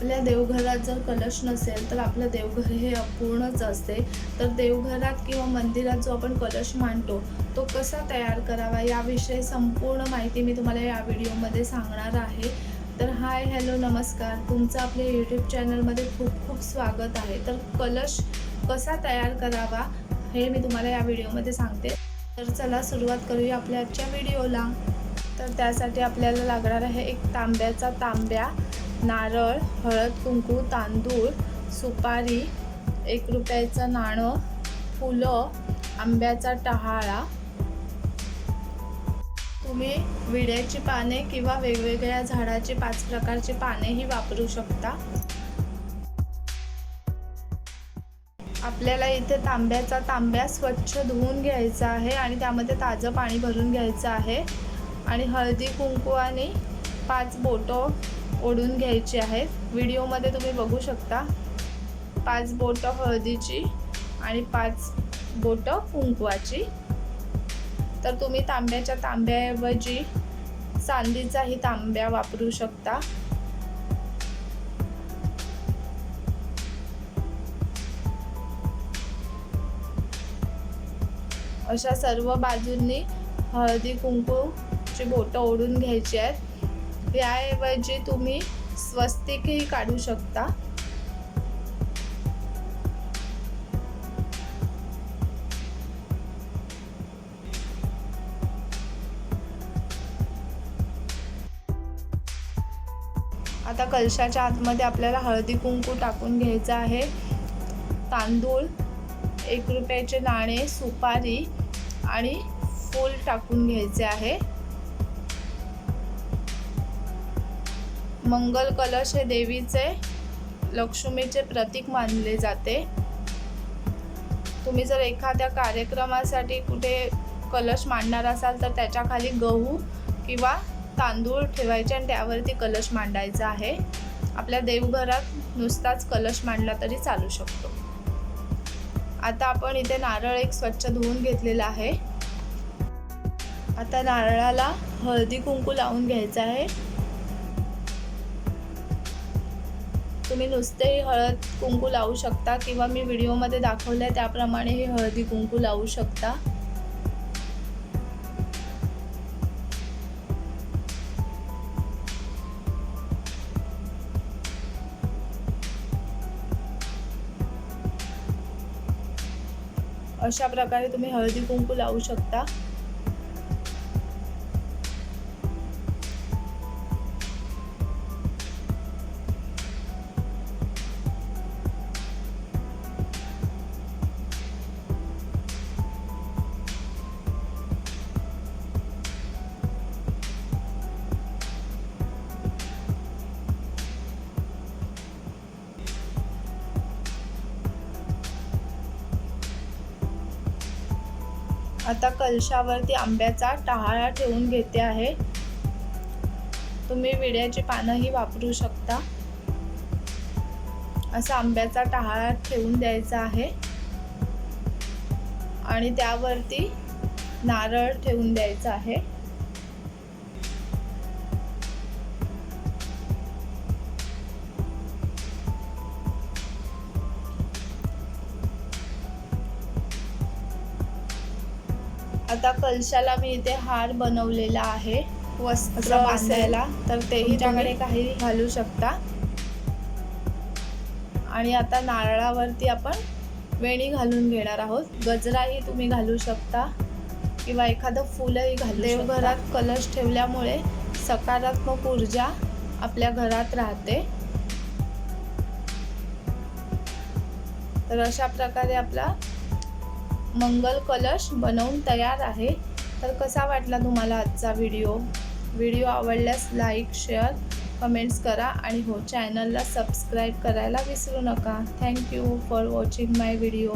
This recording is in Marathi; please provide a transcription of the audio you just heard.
आपल्या देवघरात जर कलश नसेल तर आपलं देवघर हे अपूर्णच असते. तर देवघरात किंवा मंदिरात जो आपण कलश मांडतो तो कसा तयार करावा? याविषयी संपूर्ण माहिती मी तुम्हाला या व्हिडिओमध्ये सांगणार आहे. तर हाय हॅलो नमस्कार. तुमचं आपल्या यूट्यूब चॅनलमध्ये खूप खूप स्वागत आहे. तर कलश कसा तयार करावा हे मी तुम्हाला या व्हिडिओमध्ये सांगते. तर चला सुरुवात करूया आपल्या आजच्या व्हिडिओला. तर त्यासाठी आपल्याला लागणार आहे एक तांब्याचा तांब्या. नारळ हळद कुंकू तांदूळ सुपारी एक रुपयाचं नाणं फुलं आंब्याचा टहाळा. तुम्ही विड्याची पाने किंवा वेगवेगळ्या झाडाची पाच प्रकारची पानेही वापरू शकता. आपल्याला इथे तांब्याचा तांब्या स्वच्छ धुवून घ्यायचा आहे आणि त्यामध्ये ताजं पाणी भरून घ्यायचं आहे. आणि हळदी कुंकू आणि पाच बोटं ओढून घ्यायची आहेत. व्हिडिओमध्ये तुम्ही बघू शकता. पाच बोटं हळदीची आणि पाच बोटं कुंकवाची. तर तुम्ही तांब्याच्या तांब्याऐवजी चांदीचाही तांब्या वापरू शकता. अशा सर्व बाजूंनी हळदी कुंकूची बोटं ओढून घ्यायची आहेत. याऐवजी तुम्ही स्वस्तिकही काढू शकता. आता कलशाच्या आतमध्ये आपल्याला हळदी कुंकू टाकून घ्यायचं आहे. तांदूळ एक रुपयाचे नाणे सुपारी आणि फूल टाकून घ्यायचे आहे. मंगल कलश हे देवीचे लक्ष्मीचे प्रतीक मानले जाते. तुम्ही जर एखाद्या कार्यक्रमासाठी कुठे कलश मांडणार असाल तर त्याच्याखाली गहू किंवा तांदूळ ठेवायचे आणि त्यावरती कलश मांडायचा आहे. आपल्या देवघरात नुसताच कलश मांडला तरी चालू शकतो. आता आपण इथे नारळ एक स्वच्छ धुवून घेतलेला आहे. आता नारळाला हळदी कुंकू लावून घ्यायचं आहे. तुम्ही नुसतेही हळद कुंकू लावू शकता किंवा मी व्हिडिओमध्ये दाखवलं आहे त्याप्रमाणे हे हळदी कुंकू लावू शकता. अशा प्रकारे तुम्ही हळदी कुंकू लावू शकता. आता कलशावरती आंब्याचा टहाळा ठेवून घेते आहे. तुम्ही विड्याची पानंही वापरू शकता. असा आंब्याचा टहाळा ठेवून द्यायचा आहे. आणि त्यावरती नारळ ठेवून द्यायचा आहे. आता कलशाला मी इथे हार बनवलेला आहे वस्त्र बांधायला. तर तेही तुमच्याकडे काही घालू शकता. आणि आता नारळावरती आपण वेणी घालून घेणार आहोत. गजराही तुम्ही घालू शकता किंवा एखादं फुलही घालू देवघरात कलश ठेवल्यामुळे सकारात्मक ऊर्जा आपल्या घरात राहते. तर अशा प्रकारे आपला मंगल कलश बनवून तयार आहे. तर कसा वाटला तुम्हाला आजचा व्हिडिओ? व्हिडिओ आवडल्यास लाईक शेअर कमेंट्स करा आणि हो चॅनलला सबस्क्राईब करायला विसरू नका. Thank you for watching my video.